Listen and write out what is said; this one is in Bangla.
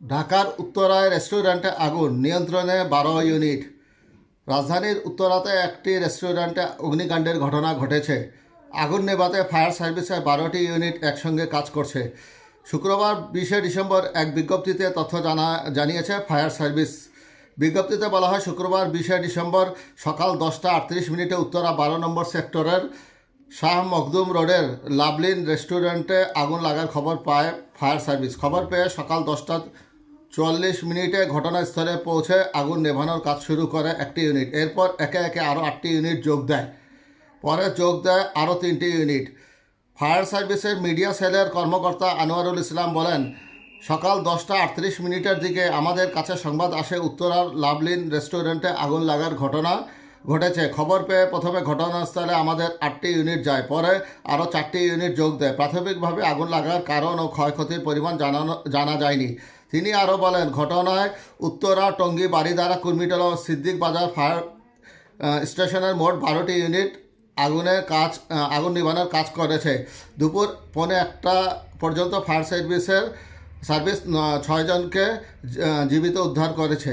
ঢাকার উত্তরায় রেস্টুরেন্টে আগুন নিয়ন্ত্রণে বারো ইউনিট। রাজধানীর উত্তরাতে একটি রেস্টুরেন্টে অগ্নিকাণ্ডের ঘটনা ঘটেছে। আগুন নেভাতে ফায়ার সার্ভিসের বারোটি ইউনিট একসঙ্গে কাজ করছে। শুক্রবার বিশে ডিসেম্বর এক বিজ্ঞপ্তিতে তথ্য জানা, জানিয়েছে ফায়ার সার্ভিস। বিজ্ঞপ্তিতে বলা হয়, শুক্রবার বিশে ডিসেম্বর সকাল দশটা আটত্রিশ মিনিটে উত্তরা বারো নম্বর সেক্টরের শাহ মখদুম রোডের লাভলিন রেস্টুরেন্টে আগুন লাগার খবর পায় ফায়ার সার্ভিস। খবর পেয়ে সকাল দশটা চুয়াল্লিশ মিনিটে ঘটনাস্থলে পৌঁছে আগুন নেভানোর কাজ শুরু করে একটি ইউনিট। এরপর একে একে আরও আটটি ইউনিট যোগ দেয়। পরে যোগ দেয় আরও তিনটি ইউনিট। ফায়ার সার্ভিসের মিডিয়া সেলের কর্মকর্তা আনোয়ারুল ইসলাম বলেন, সকাল দশটা আটত্রিশ মিনিটের দিকে আমাদের কাছে সংবাদ আসে উত্তরার লাভলিন রেস্টুরেন্টে আগুন লাগার ঘটনা ঘটেছে। খবর পেয়ে প্রথমে ঘটনাস্থলে আমাদের আটটি ইউনিট যায়, পরে আরও চারটি ইউনিট যোগ দেয়। প্রাথমিকভাবে আগুন লাগার কারণ ও ক্ষয়ক্ষতির পরিমাণ জানানো জানা যায়নি। তিনি আরও বলেন, ঘটনায় উত্তরা, টঙ্গী বাড়িধারা কুর্মিটল সিদ্দিক বাজার ফায়ার স্টেশনের মোট বারোটি ইউনিট আগুনের কাজ আগুন নিভানোর কাজ করেছে। দুপুর পৌনে একটা পর্যন্ত ফায়ার সার্ভিসের, সার্ভিস ছয়জনকে জীবিত উদ্ধার করেছে।